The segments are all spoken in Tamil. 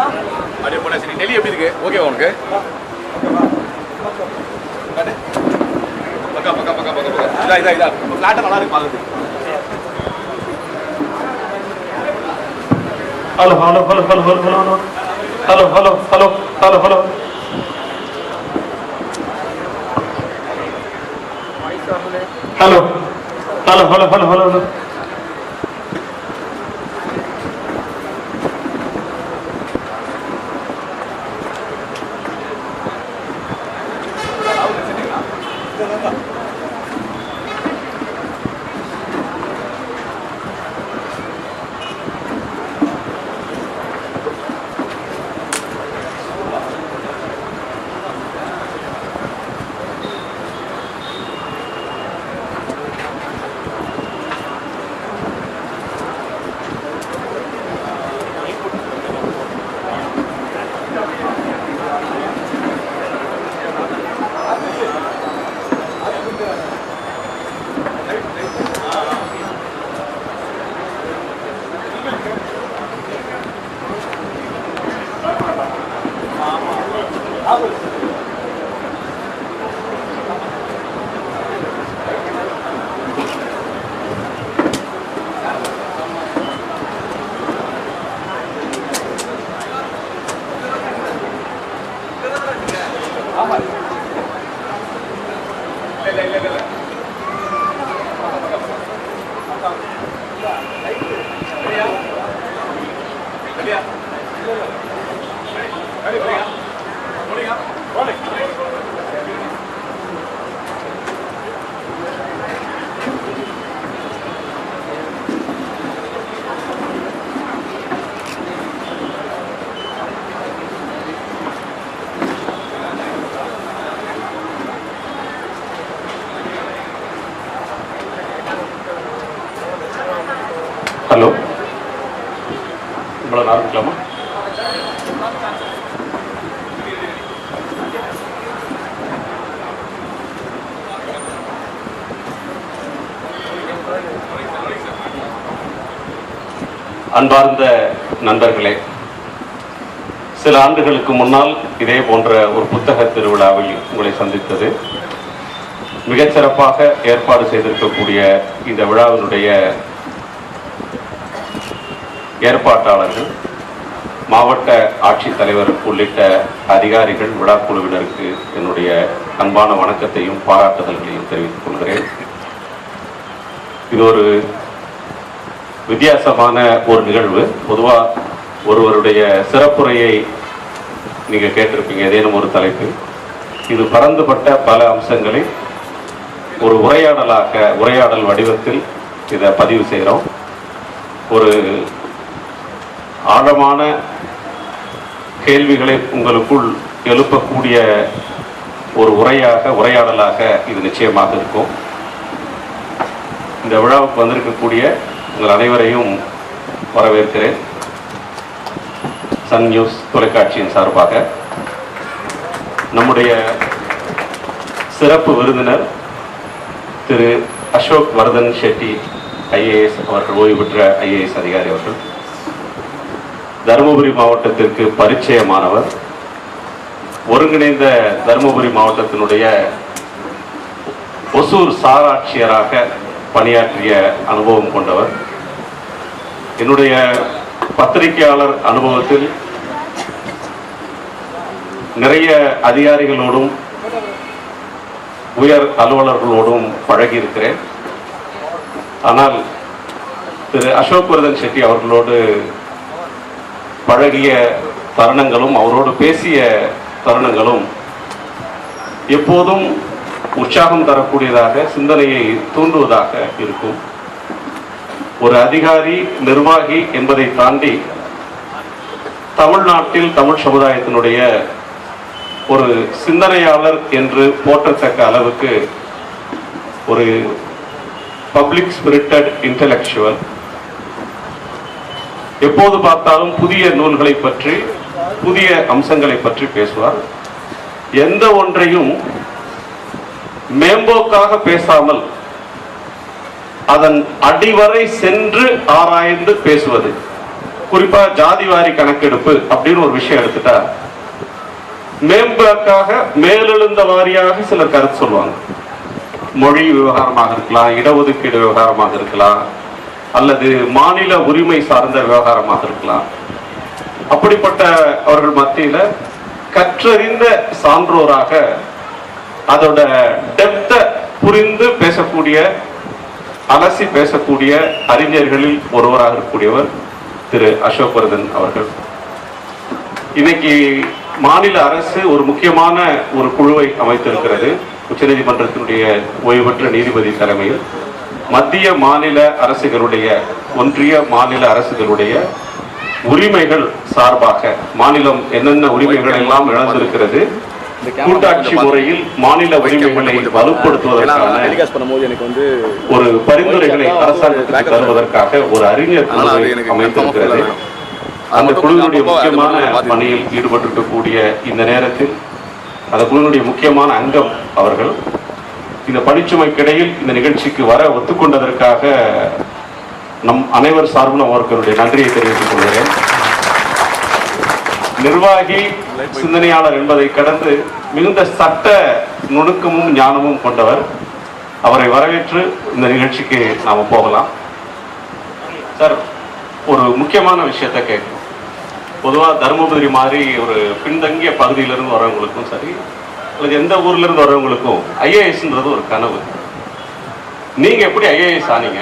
அப்படியே போல சரி. டெல்லி எப்படி இருக்கு? ஓகே உனக்கு? பக்கா பக்கா பக்கா பக்கா பக்கா. இதா இதா இதா. ஃப்ளாட்டாக நல்லா இருக்கு பார்க்குறது hello hello hello hello hello hello hello hello hello hello hello hello hello hello hello hello Come on, come on. 来来来来来。உங்களை ஆரம்பிக்கலாமா அன்பார்ந்த நண்பர்களே சில ஆண்டுகளுக்கு முன்னால் இதே போன்ற ஒரு புத்தக திருவிழாவில் உங்களை சந்தித்தது. மிகச்சிறப்பாக ஏற்பாடு செய்திருக்கக்கூடிய இந்த விழாவினுடைய ஏற்பாட்டாளர்கள் மாவட்ட ஆட்சித்தலைவர் உள்ளிட்ட அதிகாரிகள் விழா குழுவினருக்கு என்னுடைய அன்பான வணக்கத்தையும் பாராட்டுதல்களையும் தெரிவித்துக் கொள்கிறேன். இது ஒரு வித்தியாசமான ஒரு நிகழ்வு. பொதுவாக ஒருவருடைய சிறப்புரையை நீங்கள் கேட்டிருப்பீங்க ஏதேனும் ஒரு தலைப்பு. இது பரந்துபட்ட பல அம்சங்களை ஒரு உரையாடலாக உரையாடல் வடிவத்தில் இதை பதிவு செய்கிறோம். ஒரு ஆழமான கேள்விகளை உங்களுக்குள் எழுப்பக்கூடிய ஒரு உரையாக உரையாடலாக இது நிச்சயமாக இருக்கும். இந்த விழாவுக்கு வந்திருக்கக்கூடிய உங்கள் அனைவரையும் வரவேற்கிறேன். சன் நியூஸ் தொலைக்காட்சியின் சார்பாக. நம்முடைய சிறப்பு விருந்தினர் திரு அசோக் வர்தன் ஷெட்டி ஐஏஎஸ் அவர்கள் ஓய்வு பெற்ற ஐஏஎஸ் அதிகாரி அவர்கள். தருமபுரி மாவட்டத்திற்கு பரிச்சயமானவர். ஒருங்கிணைந்த தருமபுரி மாவட்டத்தினுடைய ஒசூர் சாராட்சியராக பணியாற்றிய அனுபவம் கொண்டவர். என்னுடைய பத்திரிகையாளர் அனுபவத்தில் நிறைய அதிகாரிகளோடும் உயர் அலுவலர்களோடும் பழகியிருக்கிறேன். ஆனால் திரு அசோக் வரதன் செட்டி அவர்களோடு பழகிய தருணங்களும் அவரோடு பேசிய தருணங்களும் எப்போதும் உற்சாகம் தரக்கூடியதாக சிந்தனையை தூண்டுவதாக இருக்கும். ஒரு அதிகாரி நிர்வாகி என்பதை தாண்டி தமிழ்நாட்டில் தமிழ் சமுதாயத்தினுடைய ஒரு சிந்தனையாளர் என்று போற்றத்தக்க அளவுக்கு ஒரு பப்ளிக் ஸ்பிரிட்டட் இன்டலெக்சுவல் எப்போது பார்த்தாலும் புதிய நூல்களை பற்றி புதிய அம்சங்களை பற்றி பேசுவார். எந்த ஒன்றையும் மேம்போக்காக பேசாமல் அதன் அடிவரை சென்று ஆராய்ந்து பேசுவது. குறிப்பா ஜாதிவாரி கணக்கெடுப்பு அப்படின்னு ஒரு விஷயம் எடுத்துட்டா மேம்பாக்காக மேலெழுந்த வாரியாக சிலர் கருத்து சொல்லுவாங்க. மொழி விவகாரமாக இருக்கலாம் இடஒதுக்கீடு விவகாரமாக இருக்கலாம் அல்லது மாநில உரிமை சார்ந்த விவகாரமாக இருக்கலாம். அப்படிப்பட்ட அவர்கள் மத்தியில கற்றறிந்த சான்றோராக அதோட டெப்த புரிந்து பேசக்கூடிய அலசி பேசக்கூடிய அறிஞர்களில் ஒருவராக இருக்கக்கூடியவர் திரு அசோக்வர்தன் அவர்கள். இன்னைக்கு மாநில அரசு ஒரு முக்கியமான ஒரு குழுவை அமைத்திருக்கிறது. உச்சநீதிமன்றத்தினுடைய ஓய்வு பெற்ற நீதிபதி தலைமையில். மத்திய மாநில அரசுகளுடைய ஒன்றிய மாநில அரசுகளுடைய உரிமைகள் சார்பாக மாநிலம் என்னென்ன உரிமைகள் எல்லாம் இழந்திருக்கிறது கூட்டாட்சி முறையில் மாநில உரிமைகளை வலுப்படுத்துவதற்கான ஒரு பரிந்துரைகளை அரசாங்கத்துக்கு தருவதற்காக ஒரு அறிஞர் அமைத்திருக்கிறது. அந்த குழுவினுடைய முக்கியமான பணியில் ஈடுபட்டிருக்கக்கூடிய இந்த நேரத்தில் அந்த குழுவினுடைய முக்கியமான அங்கம் அவர்கள். இந்த பணிச்சுமைக்கிடையில் இந்த நிகழ்ச்சிக்கு வர ஒத்துக்கொண்டதற்காக நம் அனைவர் சார்பில் அவர்களுடைய நன்றியை தெரிவித்துக் கொள்கிறேன். நிர்வாகி சிந்தனையாளர் என்பதை கடந்து மிகுந்த சட்ட நுணுக்கமும் ஞானமும் கொண்டவர். அவரை வரவேற்று இந்த நிகழ்ச்சிக்கு நாம போகலாம். சார் ஒரு முக்கியமான விஷயத்தை கேட்கணும். பொதுவாக தருமபுரி மாதிரி ஒரு பின்தங்கிய பகுதியிலிருந்து வரவங்களுக்கும் சரி அல்லது எந்த ஊர்ல இருந்து வரவங்களுக்கும் ஐஏஎஸ்ன்றது ஒரு கனவு. நீங்க எப்படி ஐஏஎஸ் ஆனீங்க?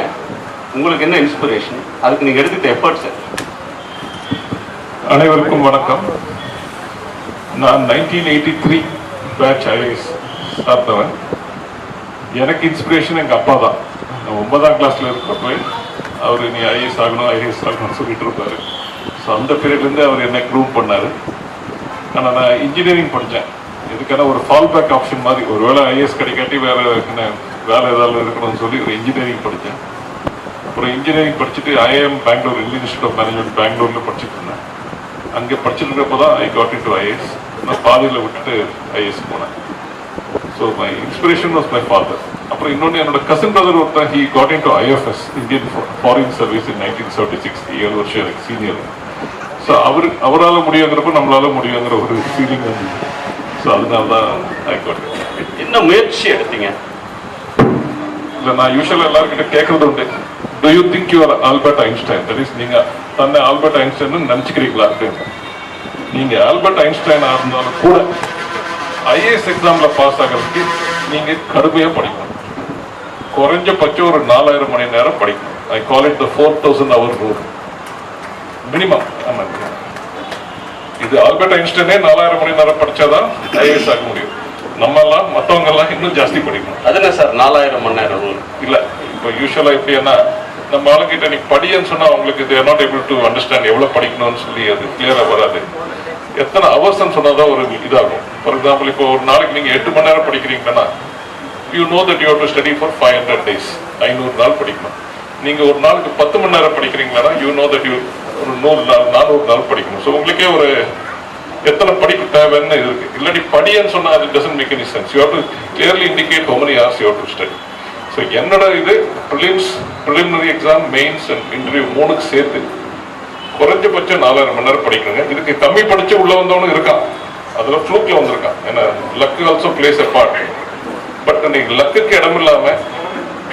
உங்களுக்கு என்ன இன்ஸ்பிரேஷன் அதுக்கு நீங்க எடுத்துக்கிட்ட எஃபர்ட்ஸ் சார் அனைவருக்கும் வணக்கம். நான் nineteen eighty three batch IAS சார்ந்தவன். எனக்கு இன்ஸ்பிரேஷன் எங்கள் அப்பா தான். நான் ஒன்பதாம் கிளாஸில் இருக்கிறப்ப அவர் நீ ஐஏஎஸ் ஆகணும் ஐஏஎஸ் ஆகணும்னு சொல்லிட்டு இருப்பார் ஸோ அந்த பீரியட்லேருந்து அவர் என்னை க்ரூவ் பண்ணார். ஆனால் நான் இன்ஜினியரிங் படித்தேன் இதுக்கான ஒரு ஃபால் பேக் ஆப்ஷன் மாதிரி. ஒருவேளை ஐஏஎஸ் கிடைக்காட்டி வேற என்ன வேலை ஏதாவது இருக்கணும்னு சொல்லி ஒரு இன்ஜினியரிங் படித்தேன். அப்புறம் இன்ஜினியரிங் படிச்சுட்டு IIM Bangalore Indian institute of management பெங்களூரில் படிச்சுட்டு இருந்தேன். அங்கே படிச்சுட்டு இருக்கப்போ தான் I got in to IAS நான் பாதியில் விட்டுட்டு ஐஏஎஸ் போனேன். So my inspiration was my father அப்புறம் இன்னொன்று என்னோட கசின் பிரதர் ஒருத்தன் he got in to IFS Indian foreign service in nineteen seventy six ஏழு வருஷம் எனக்கு சீனியர் ஸோ அவர் அவரால் முடியுங்கிறப்ப நம்மளால முடியுங்கிற ஒரு ஃபீலிங் வந்து ஸோ அதனால தான் காட் என்ன முயற்சி எடுத்தீங்க? இல்லை நான் யூஸ்வலாக எல்லாருக்கிட்ட கேட்கறது உண்டு. Do you think you are Albert Einstein that is நீங்க தன்னை ஆல்பர்ட் ஐன்ஸ்டைன் நினச்சிக்கிறீங்களா அப்படின்னு. நீங்க ஆல்பர்ட் ஐன்ஸ்டைனா இருந்தாலும் கூட ஐஏஎஸ் எக்ஸாம்ல பாஸ் ஆகிறதுக்கு நீங்க கடுமையா படிக்கணும். குறைஞ்சபட்சம் ஒரு நாலாயிரம் மணி நேரம் படிக்கணும். I call it the four thousand hour rule minimum இது ஆல்பர்ட் ஐன்ஸ்டைனே நாலாயிரம் மணி நேரம் படிச்சாதான் ஐஏஎஸ் ஆக முடியும். நம்ம எல்லாம் மற்றவங்க எல்லாம் இன்னும் ஜாஸ்தி படிக்கணும். அது என்ன சார் நாலாயிரம் மணி நேரம்? இல்ல இப்போ யூஸ்வலா எப்படின்னா நம்ம ஆளுங்கிட்ட நீ படின்னு சொன்னா அவங்களுக்கு they're not able to understand எவ்வளவு படிக்கணும்னு சொல்லி அது கிளியரா வராது. எத்தனை ஹவர்ஸ்ன்னு சொன்னாதான் ஒரு இதாகும். ஃபார் எக்ஸாம்பிள் இப்போ ஒரு நாளைக்கு நீங்க எட்டு மணி நேரம் படிக்கிறீங்கன்னா you know that you to study for five hundred days ஐநூறு நாள் படிக்கணும். நீங்க ஒரு நாளுக்கு பத்து மணி நேரம் படிக்கிறீங்களா யூ நோ தட் யூ ஒரு நூறு நாள் நானூறு நாள் படிக்கணும். ஸோ உங்களுக்கே ஒரு எத்தனை படிப்பு தேவைன்னு இருக்கு. இல்லாட்டி படியன்னு சொன்னால் அது doesn't make any sense you have to clearly indicate how many hours you have to study so என்னோட இது prelims preliminary exam mains and interview மூணுக்கு சேர்த்து குறைஞ்சபட்சம் நாலாயிரம் மணி நேரம் படிக்கணுங்க. இதுக்கு கம்மி படிச்சு உள்ள வந்தவனும் இருக்கான். அதில் ஃப்ளூக்கில் வந்திருக்கான். ஏன்னா luck also plays a part but நீங்கள் லக்குக்கு இடம் இல்லாமல்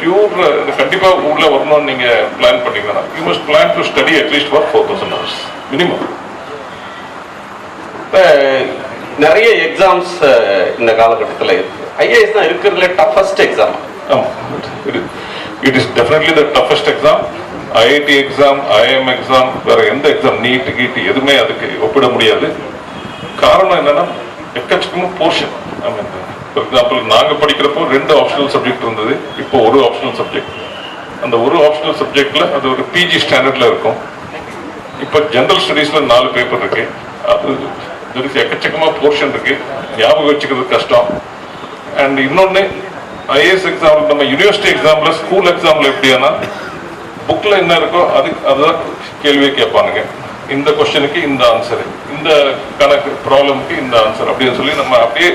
பியூர் கண்டிப்பா உள்ள வரணும்னு நீங்க பிளான் பண்ணீங்கன்னா you must plan to study at least for four thousand hours minimum இப்ப நிறைய எக்ஸாம்ஸ் இந்த காலகட்டத்தில் இருக்கு. ஐஏஎஸ் தான் இருக்கிறதுல toughest exam it is definitely the toughest exam IIT exam IIM exam வேற எந்த எக்ஸாம் நீட் கீட் எதுவுமே அதுக்கு ஒப்பிட முடியாது. காரணம் என்னன்னா எக்கச்சக்கமாக போர்ஷன் ஃபார் எக்ஸாம்பிள் நாங்கள் படிக்கிறப்போ ரெண்டு ஆப்ஷனல் சப்ஜெக்ட் இருந்தது. இப்போ ஒரு ஆப்ஷனல் சப்ஜெக்ட் அந்த ஒரு ஆப்ஷனல் சப்ஜெக்டில் அது ஒரு பிஜி ஸ்டாண்டர்டில் இருக்கும். இப்போ ஜென்ரல் ஸ்டடீஸில் நாலு பேப்பர் இருக்குது அது there எக்கச்சக்கமாக போர்ஷன் இருக்குது ஞாபகம் வச்சுக்கிறது கஷ்டம். அண்ட் இன்னொன்று ஐஏஎஸ் எக்ஸாம் நம்ம யூனிவர்சிட்டி எக்ஸாமில் ஸ்கூல் எக்ஸாமில் எப்படின்னா புக்கில் என்ன இருக்கோ அதுக்கு அதுதான் கேள்வியை கேட்பானுங்க. இந்த கொஸ்டினுக்கு இந்த ஆன்சர் இந்த கணக்கு ப்ராப்ளமுக்கு இந்த ஆன்சர் அப்படின்னு சொல்லி நம்ம அப்படியே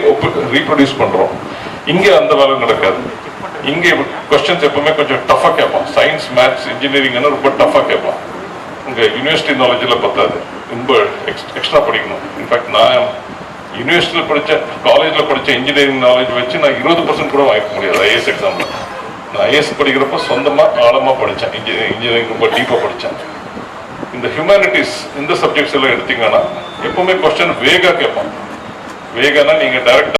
ரீப்ரொடியூஸ் பண்றோம். இங்கே அந்த வேலை நடக்காது. இங்கே கொஸ்டின்ஸ் எப்பவுமே கொஞ்சம் டஃபா கேட்பான். சயின்ஸ் மேத்ஸ் இன்ஜினியரிங்னு ரொம்ப டஃபா கேட்பான். உங்க யூனிவர்சிட்டி நாலேஜில் பத்தாது. ரொம்ப எக்ஸ்ட்ரா படிக்கணும். இன்ஃபேக்ட் நான் யூனிவர்சிட்டியில் படித்த காலேஜில் படித்த இன்ஜினியரிங் நாலேஜ் வச்சு நான் இருபது பர்சன்ட் கூட வாங்கிக்க முடியாது ஐஏஎஸ் எக்ஸாமில் நான் ஐஏஎஸ் படிக்கிறப்ப சொந்தமாக ஆழமாக படித்தேன் இன்ஜினியரிங் இன்ஜினியரிங் ரொம்ப டீப்பாக படித்தேன் இந்த ஹியூமனிட்டிஸ் இந்த சப்ஜெக்ட்ஸ் எல்லாம் எடுத்தீங்கன்னா எப்பவுமே கொஸ்டின் வேகா கேட்பான். வேகானா நீங்கள் டைரக்ட்